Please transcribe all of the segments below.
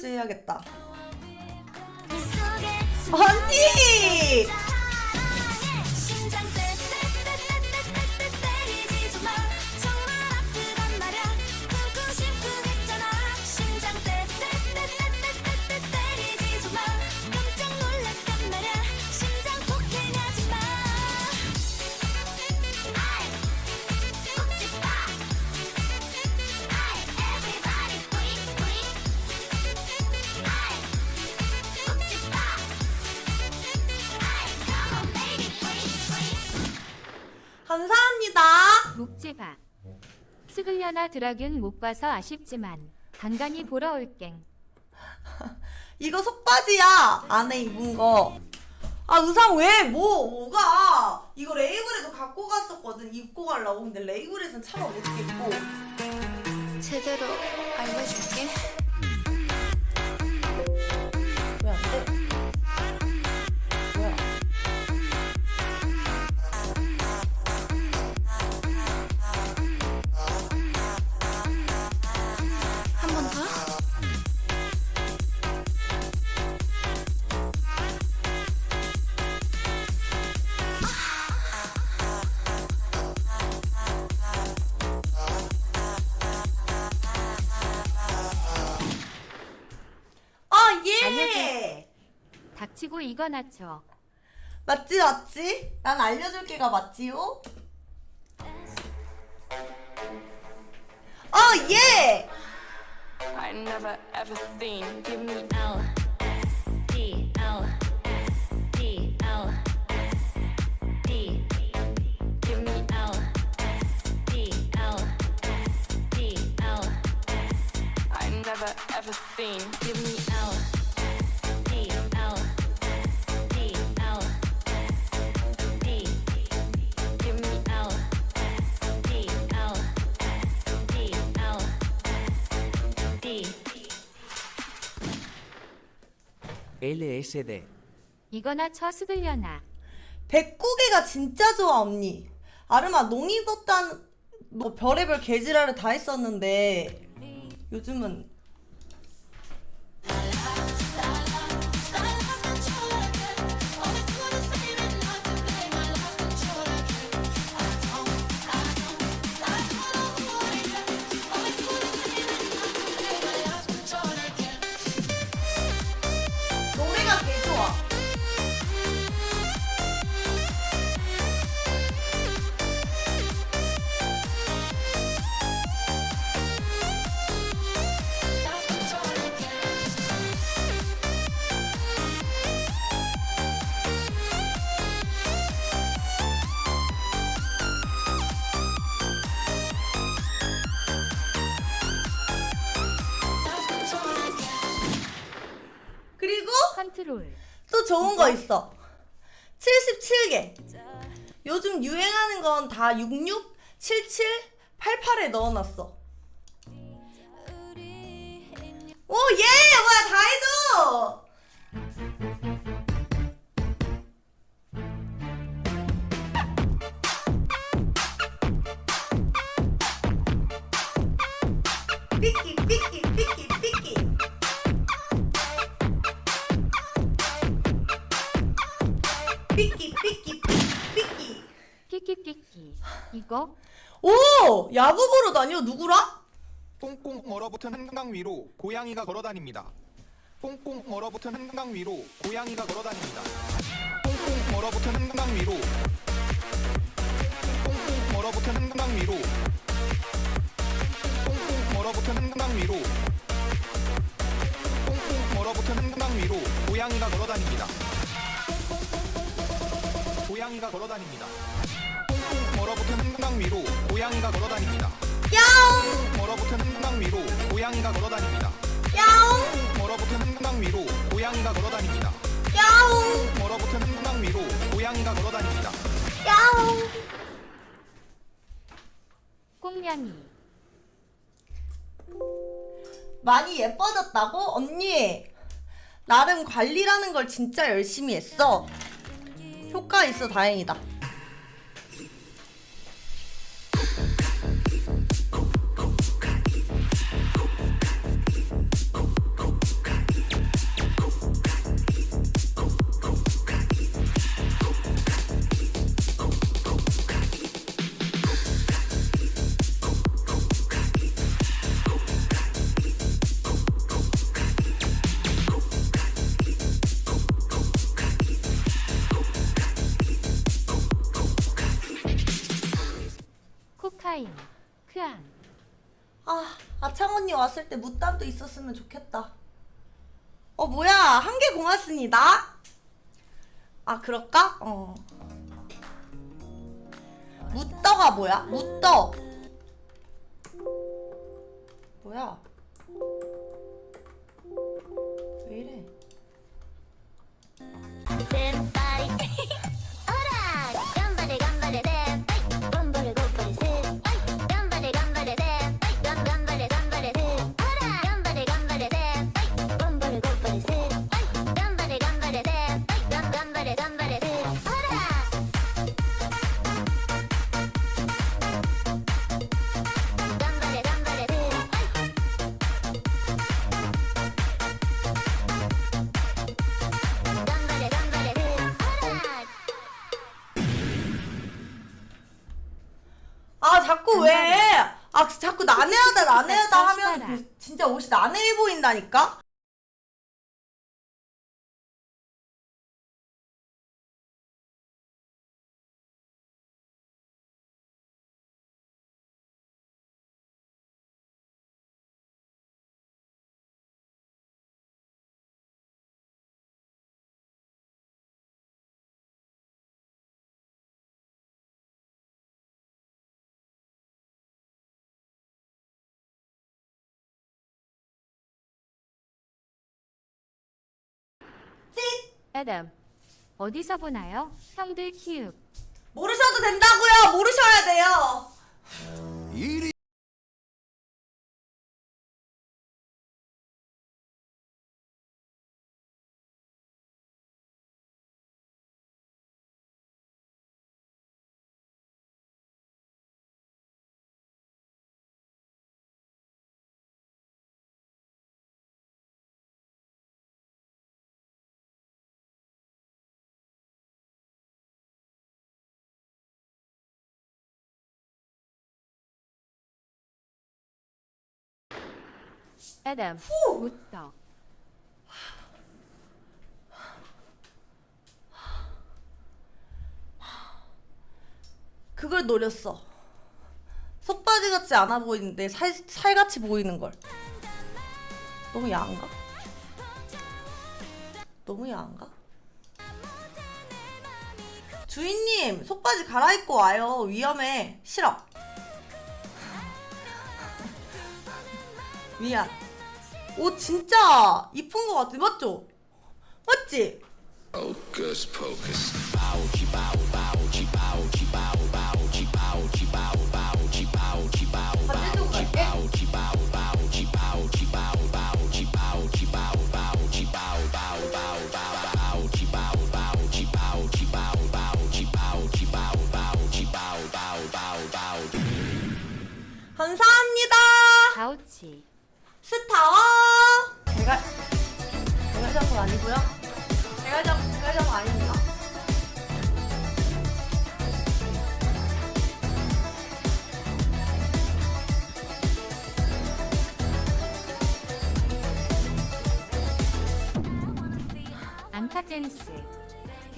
해야겠다. 언니! 스글려나 드라균 못 봐서 아쉽지만 간간히 보러 올갱 이거 속바지야. 안에 입은 거. 아 의상 왜? 뭐 뭐가? 이거 레이블에도 갖고 갔었거든. 입고 가려고. 근데 레이블에선 차마 못 입고. 제대로 알려줄게. 이거 낮춰 맞지 맞지? 난 알려줄 게가 맞지요? 어 예! I never ever seen. Give me L S D L S D L S D give me L S D L S D L S I never ever seen. Give me LSD 이거나 쳐 스글려나 백구개가 진짜 좋아 언니. 아르마 농입었단 뭐 별의별 개지랄을 다 했었는데 요즘은 컨트롤 또 좋은 거 있어. 77개. 요즘 유행하는 건 다 66, 77, 88에 넣어놨어. 오, 예! 뭐야, 다 해줘! 끼. 끼끼끼끼 이거 오! 야구 보러 다녀? 누구랑? 꽁꽁 얼어붙은 한강 위로 고양이가 걸어다닙니다. 꽁꽁 얼어붙은 한강 위로 고양이가 걸어다닙니다. 꽁꽁 얼어붙은 한강 위로 꽁꽁 얼어붙은 한강 위로 꽁꽁 얼어붙은 한강 위로 꽁꽁 얼어붙은 한강 위로 고양이가 걸어다닙니다. 고양이가 걸어다닙니다. 꽁꽁 얼어붙은 한강 위로 고양이가 걸어다닙니다. 야옹! 얼어붙은 한강 위로 고양이가 걸어다닙니다. 야옹! 얼어붙은 한강 위로 고양이가 걸어다닙니다. 야옹! 얼어붙은 한강 위로 고양이가 걸어다닙니다. 야옹! 꽁냥이 많이 예뻐졌다고? 언니! 나름 관리라는 걸 진짜 열심히 했어. 효과 있어 다행이다. 아, 아창 언니 왔을 때 무땀도 있었으면 좋겠다. 어, 뭐야. 한 개 고맙습니다. 아, 그럴까? 어. 무떠가 뭐야? 무떠. 뭐야? 왜 이래? 나네하다, 나네하다 진짜 하면. 그 진짜 옷이 나네해 보인다니까? 애덤. 어디서 보나요? 형들 키읔. 모르셔도 된다고요. 모르셔야 돼요. 애덤. 무떡. 그걸 노렸어. 속바지 같지 않아 보이는데 살, 살같이 보이는 걸. 너무 야한가? 너무 야한가? 주인님, 속바지 갈아입고 와요. 위험해. 싫어. 미안. 옷 진짜 이쁜 거 같아. 맞죠? 맞지?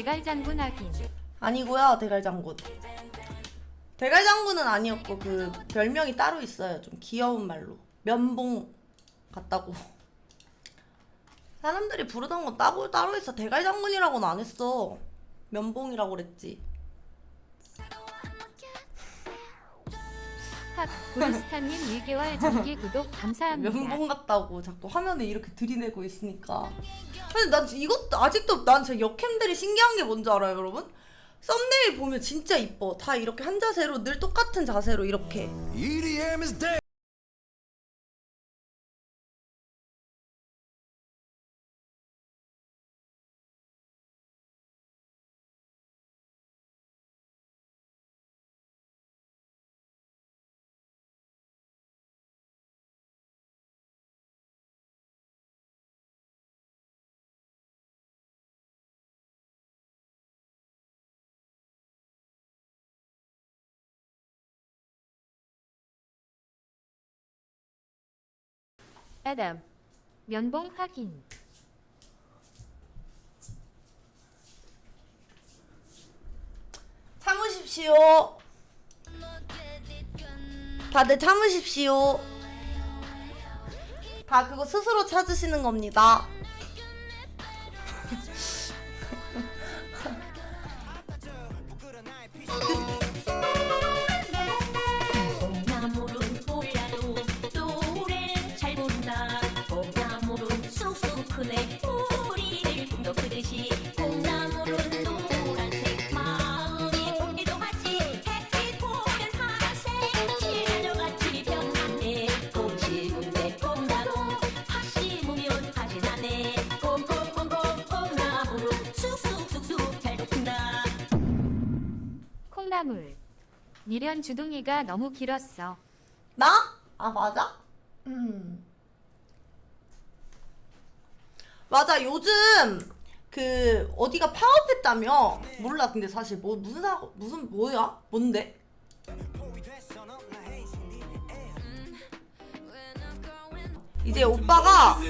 대갈장군 확인. 아니고요. 대갈장군. 대갈장군은 아니었고 그 별명이 따로 있어요. 좀 귀여운 말로 면봉 같다고. 사람들이 부르던 건 따로 따로 있어. 대갈장군이라고는 안 했어. 면봉이라고 그랬지. 학 브루스타님 1개월 정기 구독 감사합니다. 면봉 같다고 자꾸 화면에 이렇게 들이내고 있으니까. 근데 난 이것도 아직도 난 제 역캠들이 신기한 게 뭔지 알아요, 여러분? 썸네일 보면 진짜 이뻐. 다 이렇게 한 자세로 늘 똑같은 자세로 이렇게. EDM is dead. 애덤. 면봉 확인. 참으십시오. 다들 참으십시오. 다 그거 스스로 찾으시는 겁니다. 미련 주둥이가 너무 길었어. 나? 아 맞아? 음. 맞아 요즘 그 어디가 파업했다며 몰라 근데 사실 뭐 무슨 사 무슨 뭐야 뭔데? 이제 오빠가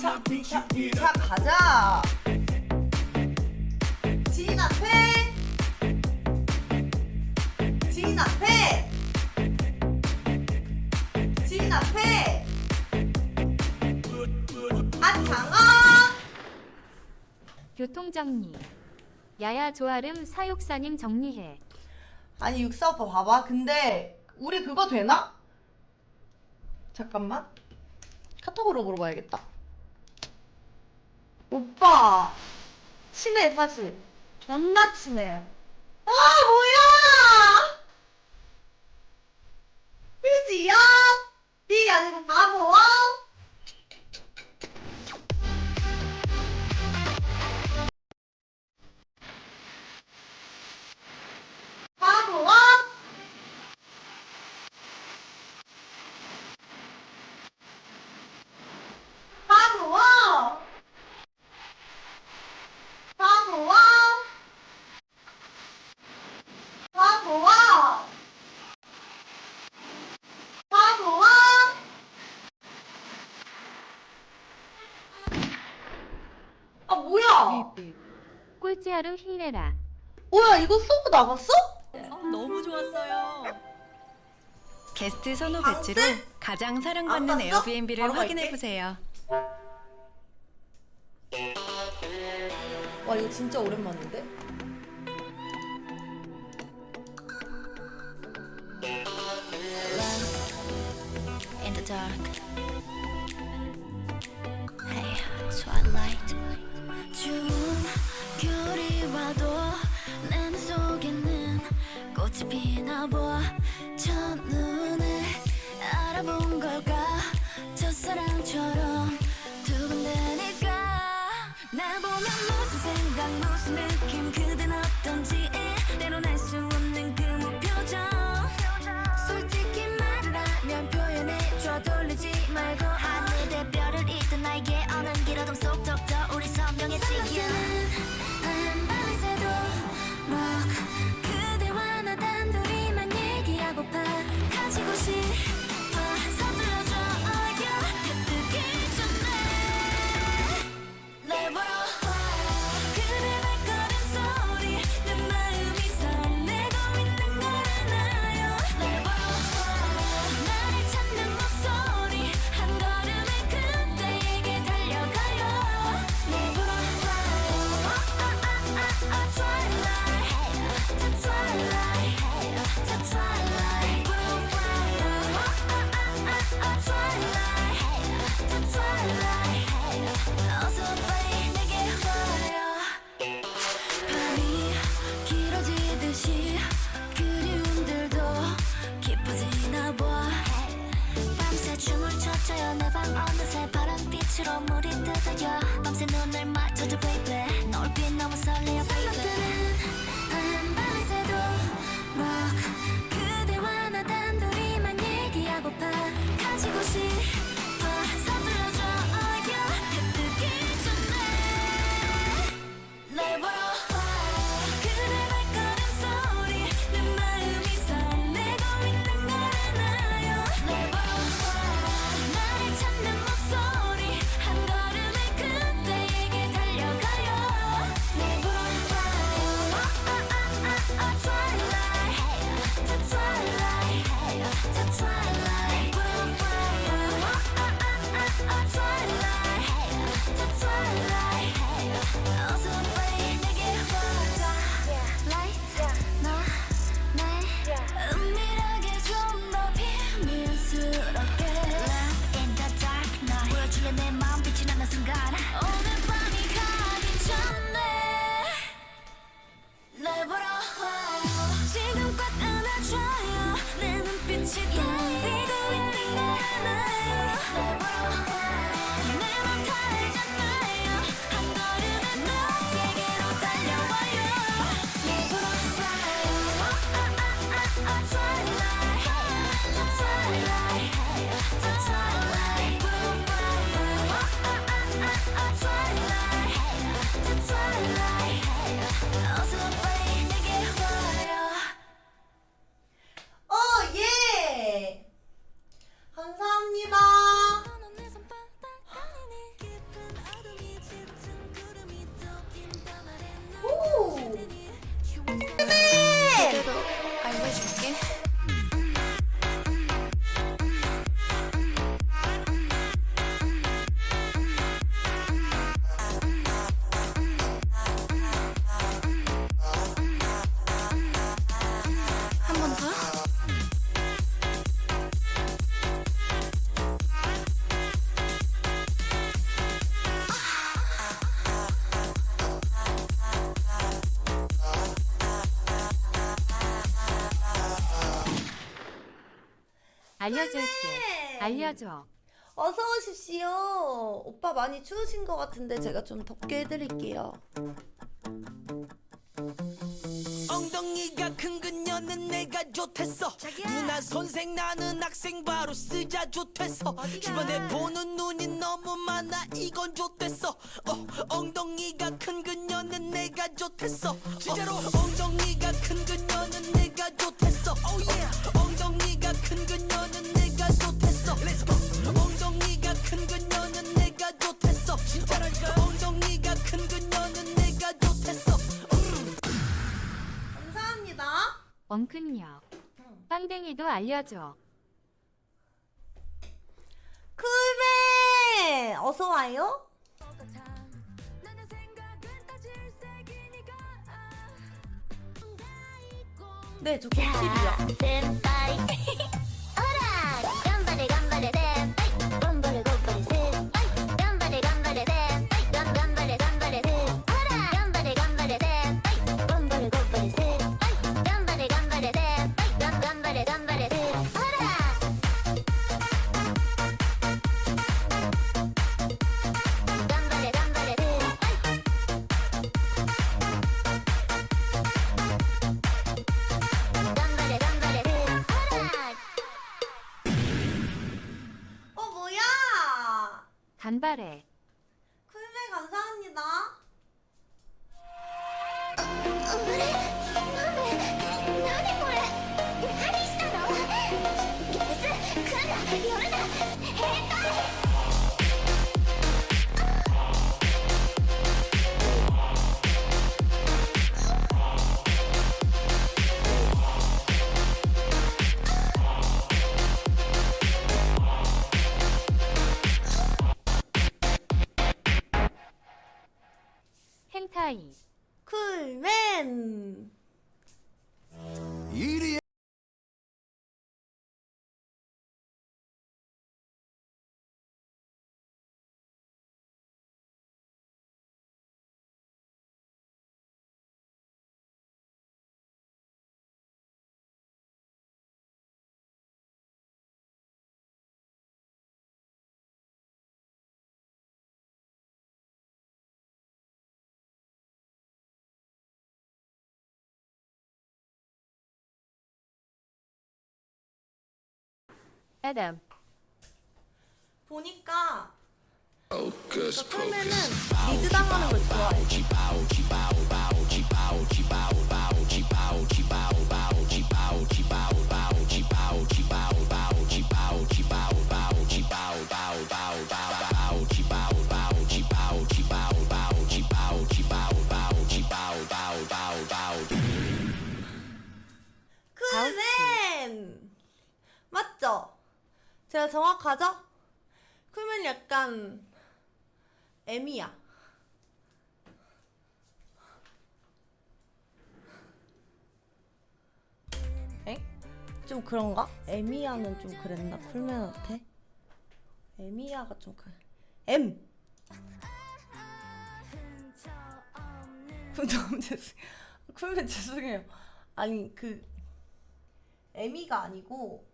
차, 차, 차 가자. 지인 앞에 지인 앞에 지인 앞에 안장아 교통정리. 야야 조아름 사육사님 정리해. 아니 육사 오빠 봐봐. 근데 우리 그거 되나? 잠깐만. 카톡으로 물어봐야겠다. 오빠. 친해 사실 친해 아 뭐야? 그지야? 이게 아니고 바보야 뭐야 꼴찌하루 힘내라. 뭐야 이거 쏘고 나갔어? 너무 좋았어요. 게스트 선호 아, 배지로 네? 가장 안 사랑받는 봤어? 에어비앤비를 바로 갈게. 확인해 보세요. 와 이거 진짜 오랜만인데? In the dark Hey twilight 추 운 겨울이 와도 내눈 속에는 꽃이 피나 봐. 첫눈에 알아본 걸까? 첫사랑 췄어요. 내 방 어느새 파란 빛으로 물이 뜯어져 밤새 눈을 맞춰줘 baby. 너울빛 너무 설레요 baby 切片 알려줄게. 알려줘. 어서 오십시오. 오빠 많이 추우신 것 같은데 제가 좀 덥게 해드릴게요. 큰 그녀는 내가 좋댔어. 누나 선생 나는 학생 바로 쓰자 좋댔어. 주변에 보는 눈이 너무 많아 이건 좋댔어. 어, 엉덩이가 큰 그녀는 내가 좋댔어. 진짜로? 엉덩이가 큰 그녀는 내가 좋댔어. Oh yeah. 엉덩이가 큰 그녀는 내가 좋댔어. Let's go. 엉덩이가 큰 그녀는 내가 좋댔어. 진짜랄까 엉큰녀. 빵댕이도 알려줘. 쿨맨 어서 와요. 네, 저 곡실이요. 반발해. 쿨베 감사합니다. 어머래, 나네, 나네, 그래. Hen타이. 쿨맨. 애덤. 보니까 저 pocus. 리드 당하는 걸 좋아해. 제가 정확하죠? 쿨맨 약간 M이야. 엥? 좀 그런가? 에미야는 좀 그랬나? 쿨맨한테? 에미야가 좀 그래. M! 너무 죄송 쿨맨 죄송해요. 아니 그 에미가 아니고 아,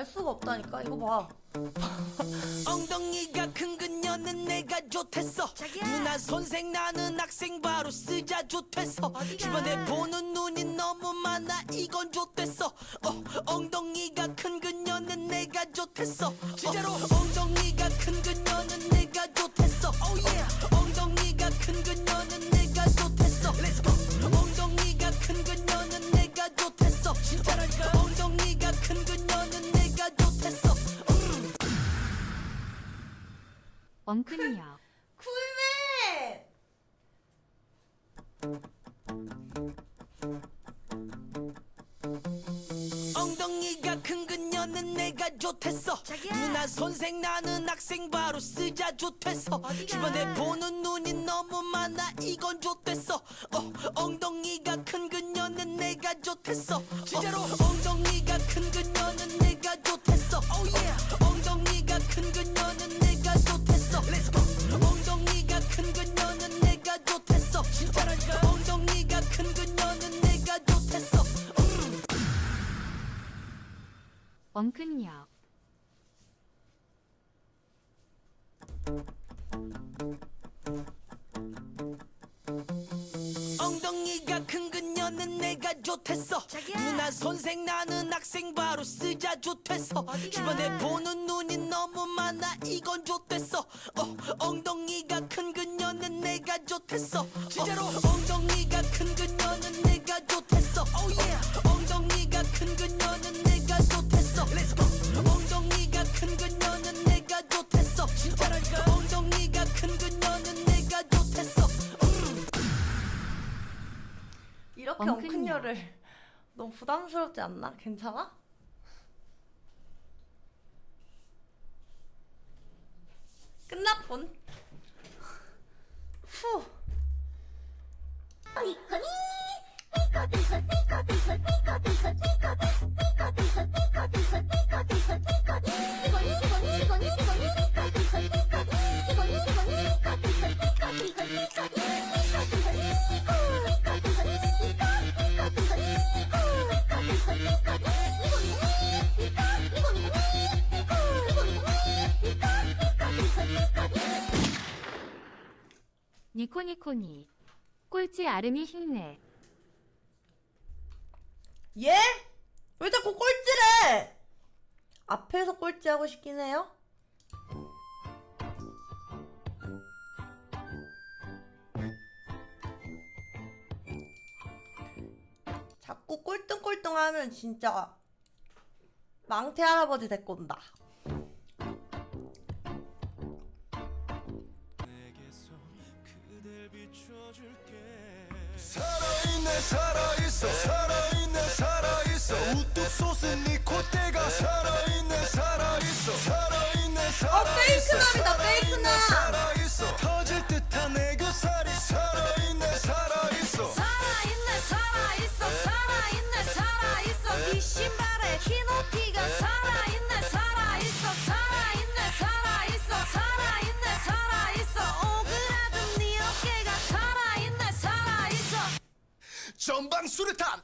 알 수가 없다니까 이거 봐. 엉덩이가 큰 그녀는 내가 좋댔어. 누나 선생 나는 학생 바로 쓰자 좋댔어. 주변에 보는 눈이 너무 많아 이건 좋댔어. 어, 엉덩이가 큰 그녀는 내가 좋댔어. 진짜로 엉덩이가 큰 그녀는 내가 좋댔어. Oh yeah. 엉덩이가 큰 그녀는 내가 좋댔어. Let's go. 엉덩이가 쿨맨! 엉덩이가 큰 그녀는 내가 좋댔어. 누나 선생 나는 학생 바로 쓰자 좋댔어. 주변에 보는 눈이 너무 많아 이건 좋댔어. 어, 엉덩이가 큰 그녀는 내가 좋댔어. 진짜로 엉덩이가 큰 그녀는 내가 좋댔어. Oh yeah. 엉덩이가 큰 그녀는 내가 좋댔어 Let's go. 엉덩이가 큰 그녀는 내가 좋댔어. 진짜랄까. 엉덩이가 큰 그녀는 내가 좋댔어. 엉큰녀. 엉덩이가 큰 그녀는 내가 좋댔어. 누나 선생 나는 학생 바로 쓰자 좋댔어. 주변에 보는 눈 많아 이건 좋댔어. 어, 엉덩이가 큰 그녀는 내가 좋댔어. 진짜로? 엉덩이가 큰 그녀는 내가 좋댔어. oh yeah. 엉덩이가 큰 그녀는 내가 좋댔어. Let's go. 엉덩이가 큰 그녀는 내가 좋댔어. 진짜랄까? 엉덩이가 큰 그녀는 내가 좋댔어. 이렇게 엉큰녀. 엉큰녀를 너무 부담스럽지 않나? 괜찮아? 끝났군. 후. 니 코니코니. 꼴찌 아름이 힘내. 예? 왜 자꾸 꼴찌래? 앞에서 꼴찌하고 싶긴 해요? 자꾸 꼴등꼴등 하면 진짜 망태 할아버지 온다. 살아있네 살아있어 살아있네 살아있어. 우뚝 솟은 네 콧대가 살아있네 살아있어. 살아있네 살아있어. 페이크남이다, 페이크남. Sultan.